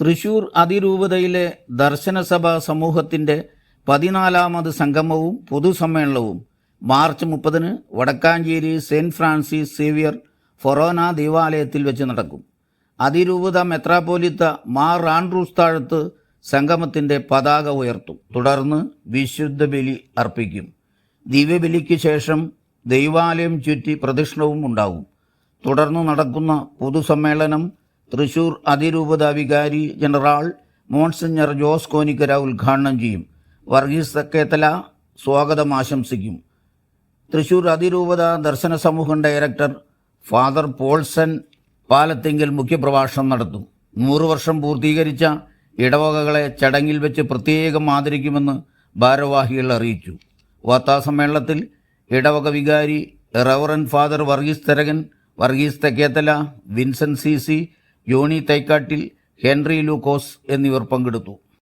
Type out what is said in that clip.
തൃശൂർ അതിരൂപതയിലെ ദർശനസഭ സമൂഹത്തിന്റെ പതിനാലാമത് സംഗമവും പൊതുസമ്മേളനവും മാർച്ച് മുപ്പതിന് വടക്കാഞ്ചേരി സെയിന്റ് ഫ്രാൻസിസ് സേവിയർ ഫൊറോന ദേവാലയത്തിൽ വെച്ച് നടക്കും. അതിരൂപത മെത്രാപ്പോലിത്ത മാർ ആൻഡ്രൂസ് താഴത്ത് സംഗമത്തിന്റെ പതാക ഉയർത്തും. തുടർന്ന് വിശുദ്ധ ബലി അർപ്പിക്കും. ദിവ്യബലിക്ക് ശേഷം ദൈവാലയം ചുറ്റി പ്രദക്ഷിണവും ഉണ്ടാകും. തുടർന്ന് നടക്കുന്ന പൊതുസമ്മേളനം തൃശൂർ അതിരൂപത വികാരി ജനറാൾ മോൺസിഞ്ഞർ ജോസ് കോനിക്കര ഉദ്ഘാടനം ചെയ്യും. വർഗീസ് തക്കേത്തല സ്വാഗതം ആശംസിക്കും. തൃശൂർ അതിരൂപത ദർശന സമൂഹം ഡയറക്ടർ ഫാദർ പോൾസൺ പാലത്തിങ്കൽ മുഖ്യപ്രഭാഷണം നടത്തും. നൂറു വർഷം പൂർത്തീകരിച്ച ഇടവകകളെ ചടങ്ങിൽ വെച്ച് പ്രത്യേകം ആദരിക്കുമെന്ന് ഭാരവാഹികൾ അറിയിച്ചു. വാർത്താസമ്മേളനത്തിൽ ഇടവക വികാരി reverend father Varghese Tharakan Varghese Thekkethala Vinson C C Johnny Thaikkattil Henry Lukose എന്നിവർ പങ്കെടുത്തു